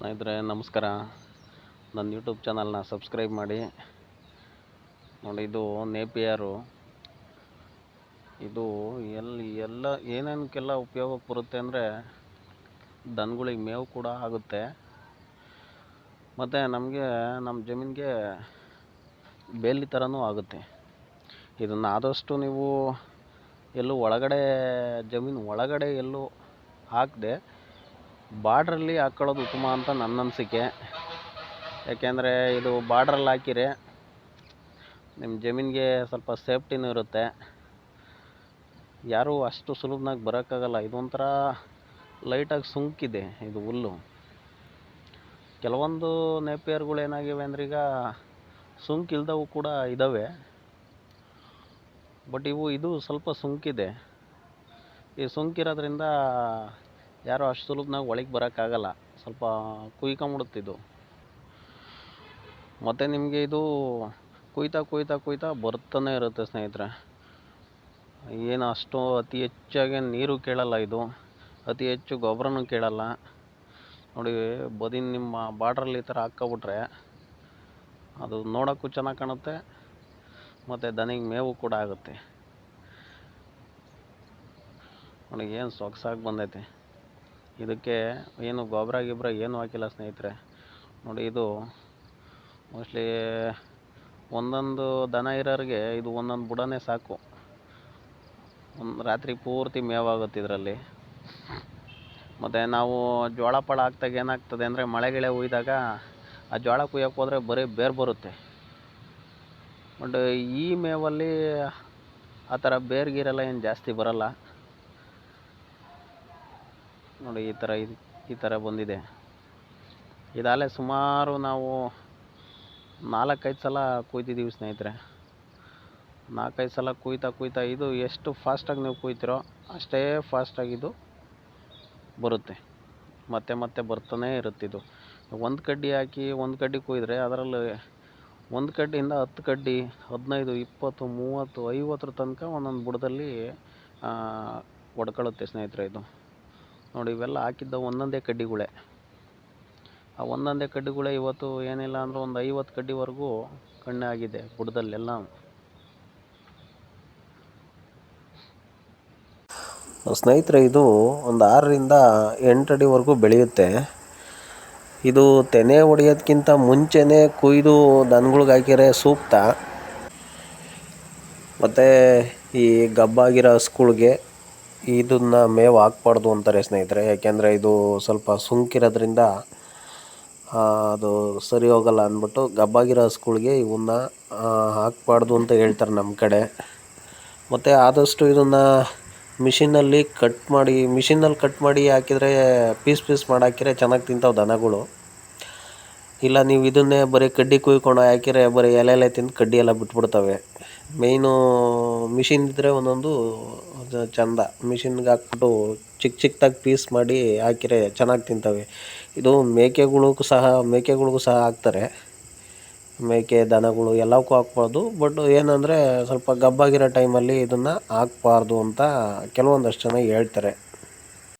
ಸ್ನೇಹಿತರೆ, ನಮಸ್ಕಾರ. ನನ್ನ ಯೂಟ್ಯೂಬ್ ಚಾನಲ್ನ ಸಬ್ಸ್ಕ್ರೈಬ್ ಮಾಡಿ. ನೋಡಿ, ಇದು ನೇಪಿಯರು ಇದು ಎಲ್ಲಿ ಎಲ್ಲ ಏನೇನಕ್ಕೆಲ್ಲ ಉಪಯೋಗಕ್ಕೆ ಬರುತ್ತೆ ಅಂದರೆ ದನಗಳಿಗೆ ಮೇವು ಕೂಡ ಆಗುತ್ತೆ. ಮತ್ತು ನಮಗೆ ನಮ್ಮ ಜಮೀನಿಗೆ ಬೇಲಿ ಥರನೂ ಆಗುತ್ತೆ. ಇದನ್ನು ಆದಷ್ಟು ನೀವು ಎಲ್ಲೂ ಒಳಗಡೆ, ಜಮೀನು ಒಳಗಡೆ ಎಲ್ಲೂ ಹಾಕದೆ ಬಾರ್ಡ್ರಲ್ಲಿ ಹಾಕ್ಕೊಳ್ಳೋದು ಉತ್ತಮ ಅಂತ ನನ್ನ ಅನಿಸಿಕೆ. ಯಾಕೆಂದರೆ ಇದು ಬಾರ್ಡ್ರಲ್ಲಿ ಹಾಕಿರಿ, ನಿಮ್ಮ ಜಮೀನಿಗೆ ಸ್ವಲ್ಪ ಸೇಫ್ಟಿನೂ ಇರುತ್ತೆ. ಯಾರೂ ಅಷ್ಟು ಸುಲಭನಾಗಿ ಬರೋಕ್ಕಾಗಲ್ಲ, ಇದೊಂಥರ ಲೈಟಾಗಿ ಸುಂಕಿದೆ ಇದು ಹುಲ್ಲು. ಕೆಲವೊಂದು ನೇಪಿಯರ್ಗಳು ಏನಾಗಿವೆ ಅಂದ್ರೆ ಈಗ ಸುಂಕಿಲ್ದವು ಕೂಡ ಇದ್ದಾವೆ ಬಟ್ ಇವು, ಇದು ಸ್ವಲ್ಪ ಸುಂಕಿದೆ. ಈ ಸುಂಕಿರೋದ್ರಿಂದ ಯಾರೂ ಅಷ್ಟು ಸುಲಭನಾಗಿ ಒಳಗೆ ಬರೋಕ್ಕಾಗಲ್ಲ. ಸ್ವಲ್ಪ ಕುಯ್ಕೊಂಬಿಡುತ್ತಿದ್ದು. ಮತ್ತು ನಿಮಗೆ ಇದು ಕುಯ್ತಾ ಕುಯ್ತಾ ಕುಯ್ತಾ ಬರ್ತಾನೆ ಇರುತ್ತೆ ಸ್ನೇಹಿತರೆ. ಏನು ಅಷ್ಟು ಅತಿ ಹೆಚ್ಚಾಗಿ ನೀರು ಕೇಳಲ್ಲ ಇದು. ಅತಿ ಹೆಚ್ಚು ಗೊಬ್ಬರನೂ ಕೇಳಲ್ಲ. ನೋಡಿ, ಬದಿನ ನಿಮ್ಮ ಬಾರ್ಡ್ರಲ್ಲಿ ಈ ಥರ ಹಾಕ್ಕೊಬಿಟ್ರೆ ಅದು ನೋಡೋಕ್ಕೂ ಚೆನ್ನಾಗಿ ಕಾಣುತ್ತೆ, ಮತ್ತು ದನಿಗೆ ಮೇವು ಕೂಡ ಆಗುತ್ತೆ. ನೋಡಿ, ಏನು ಸೊಗಸಾಗಿ ಬಂದೈತೆ. ಇದಕ್ಕೆ ಏನು ಗೊಬ್ಬರ ಗಿಬ್ಬರ ಏನೂ ಹಾಕಿಲ್ಲ ಸ್ನೇಹಿತರೆ. ನೋಡಿ ಇದು ಮೋಸ್ಟ್ಲಿ ಒಂದೊಂದು ದನ ಇರೋರಿಗೆ ಇದು ಒಂದೊಂದು ಬುಡನೇ ಸಾಕು. ಒಂದು ರಾತ್ರಿ ಪೂರ್ತಿ ಮೇವಾಗುತ್ತೆ ಇದರಲ್ಲಿ. ಮತ್ತು ನಾವು ಜೋಳ ಪಳ ಹಾಕ್ದಾಗ ಏನಾಗ್ತದೆ ಅಂದರೆ ಮಳೆ ಗಿಳೆ ಹುಯ್ದಾಗ ಆ ಜೋಳ ಕುಯ್ಯಕ್ಕೆ ಹೋದರೆ ಬರೀ ಬೇರು ಬರುತ್ತೆ. ಬಟ್ ಈ ಮೇವಲ್ಲಿ ಆ ಥರ ಬೇರು ಗೀರೆಲ್ಲ ಏನು ಜಾಸ್ತಿ ಬರಲ್ಲ. ನೋಡಿ, ಈ ಥರ ಈ ಥರ ಬಂದಿದೆ. ಇದಾಗಲೇ ಸುಮಾರು ನಾವು ನಾಲ್ಕೈದು ಸಲ ಕುಯ್ತಿದ್ದೀವಿ ಸ್ನೇಹಿತರೆ. ನಾಲ್ಕೈದು ಸಲ ಕುಯ್ತಾ ಕುಯ್ತಾ ಇದು ಎಷ್ಟು ಫಾಸ್ಟಾಗಿ ನೀವು ಕುಯ್ತೀರೋ ಅಷ್ಟೇ ಫಾಸ್ಟಾಗಿ ಇದು ಬರುತ್ತೆ. ಮತ್ತೆ ಮತ್ತೆ ಬರ್ತಾನೇ ಇರುತ್ತೆ ಇದು. ಒಂದು ಕಡ್ಡಿ ಹಾಕಿ ಒಂದು ಕಡ್ಡಿ ಕುಯ್ದರೆ ಅದರಲ್ಲಿ ಒಂದು ಕಡ್ಡಿಯಿಂದ ಹತ್ತು ಕಡ್ಡಿ, ಹದಿನೈದು, ಇಪ್ಪತ್ತು, ಮೂವತ್ತು, ಐವತ್ತರ ತನಕ ಒಂದೊಂದು ಬುಡದಲ್ಲಿ ಒಡ್ಕೊಳ್ಳುತ್ತೆ ಸ್ನೇಹಿತರೆ ಇದು. ನೋಡಿ, ಇವೆಲ್ಲ ಹಾಕಿದ್ದ ಒಂದೊಂದೇ ಕಡ್ಡಿಗಳೇ. ಆ ಒಂದೊಂದೇ ಕಡ್ಡಿಗಳೇ ಇವತ್ತು ಏನಿಲ್ಲ ಅಂದ್ರೆ ಒಂದು ಐವತ್ತು ಕಡ್ಡಿವರೆಗೂ ಕಣ್ಣೆ ಆಗಿದೆ ಬುಡದಲ್ಲೆಲ್ಲ ಸ್ನೇಹಿತರೆ, ಇದು ಒಂದು ಆರರಿಂದ ಎಂಟು ಅಡಿವರೆಗೂ ಬೆಳೆಯುತ್ತೆ. ಇದು ತೆನೆ ಹೊಡೆಯೋದಕ್ಕಿಂತ ಮುಂಚೆನೇ ಕುಯ್ದು ದನಗಳಿಗೆ ಹಾಕಿದ್ರೆ ಸೂಕ್ತ. ಮತ್ತು ಈ ಗಬ್ಬಾಗಿರೋ ಹಸ್ಗಳ್ಗೆ ಇದನ್ನು ಮೇವು ಹಾಕ್ಬಾರ್ದು ಅಂತಾರೆ ಸ್ನೇಹಿತರೆ, ಯಾಕೆಂದರೆ ಇದು ಸ್ವಲ್ಪ ಸುಂಕಿರೋದ್ರಿಂದ ಅದು ಸರಿ ಹೋಗಲ್ಲ ಅಂದ್ಬಿಟ್ಟು ಗಬ್ಬಾಗಿರೋ ಹಸುಗಳಿಗೆ ಇವನ್ನ ಹಾಕ್ಬಾರ್ದು ಅಂತ ಹೇಳ್ತಾರೆ ನಮ್ಮ ಕಡೆ. ಮತ್ತು ಆದಷ್ಟು ಇದನ್ನು ಮಿಷಿನಲ್ಲಿ ಕಟ್ ಮಾಡಿ, ಮಿಷಿನಲ್ಲಿ ಕಟ್ ಮಾಡಿ ಹಾಕಿದರೆ ಪೀಸ್ ಪೀಸ್ ಮಾಡಿ ಹಾಕಿದರೆ ಚೆನ್ನಾಗಿ ತಿಂತಾವೆ ದನಗಳು. ಇಲ್ಲ ನೀವು ಇದನ್ನೇ ಬರೀ ಕಡ್ಡಿ ಕುಯ್ಕೊಂಡು ಹಾಕಿದರೆ ಬರೀ ಎಲೆ ಎಲೆ ತಿಂದು ಕಡ್ಡಿ ಎಲ್ಲ ಬಿಟ್ಬಿಡ್ತವೆ. ಮೇಯ್ನು ಮಿಷಿನ್ ಇದ್ದರೆ ಒಂದೊಂದು ಚಂದ. ಮಿಷಿನ್ಗೆ ಹಾಕ್ಬಿಟ್ಟು ಚಿಕ್ಕ ಚಿಕ್ಕದಾಗಿ ಪೀಸ್ ಮಾಡಿ ಹಾಕಿರೆ ಚೆನ್ನಾಗಿ ತಿಂತವೆ. ಇದು ಮೇಕೆಗಳಿಗೂ ಸಹ ಮೇಕೆಗಳಿಗೂ ಸಹ ಹಾಕ್ತಾರೆ. ಮೇಕೆ, ದನಗಳು ಎಲ್ಲಕ್ಕೂ ಹಾಕ್ಬಾರ್ದು. ಬಟ್ ಏನಂದರೆ ಸ್ವಲ್ಪ ಗಬ್ಬಾಗಿರೋ ಟೈಮಲ್ಲಿ ಇದನ್ನು ಹಾಕ್ಬಾರ್ದು ಅಂತ ಕೆಲವೊಂದಷ್ಟು ಜನ ಹೇಳ್ತಾರೆ.